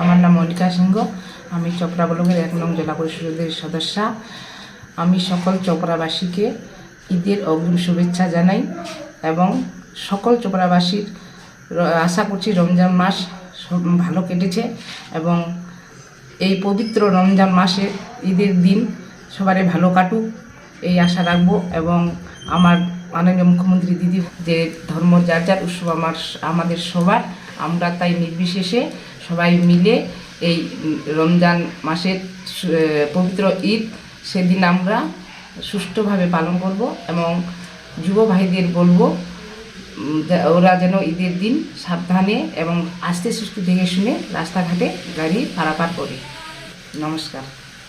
আমার নাম মল্লিকা সিংহ। আমি চপড়া ব্লকের এক নং জেলা পরিষদের সদস্যা। আমি সকল চপড়াবাসীকে ঈদের অগ্রিম শুভেচ্ছা জানাই এবং সকল চপড়াবাসীর আশা করছি রমজান মাস ভালো কেটেছে এবং এই পবিত্র রমজান মাসে ঈদের দিন সবারই ভালো কাটুক এই আশা রাখব এবং আমার মাননীয় মুখ্যমন্ত্রী দিদি যে ধর্ম, যার যার উৎসব আমার, আমাদের সবার, আমরা তাই নির্বিশেষে সবাই মিলে এই রমজান মাসের পবিত্র ঈদ, সেদিন আমরা সুষ্ঠুভাবে পালন করব এবং যুব ভাইদের বলব ওরা যেন ঈদের দিন সাবধানে এবং আস্তে সুস্থ দেখে শুনে রাস্তাঘাটে গাড়ি পারাপার করে। নমস্কার।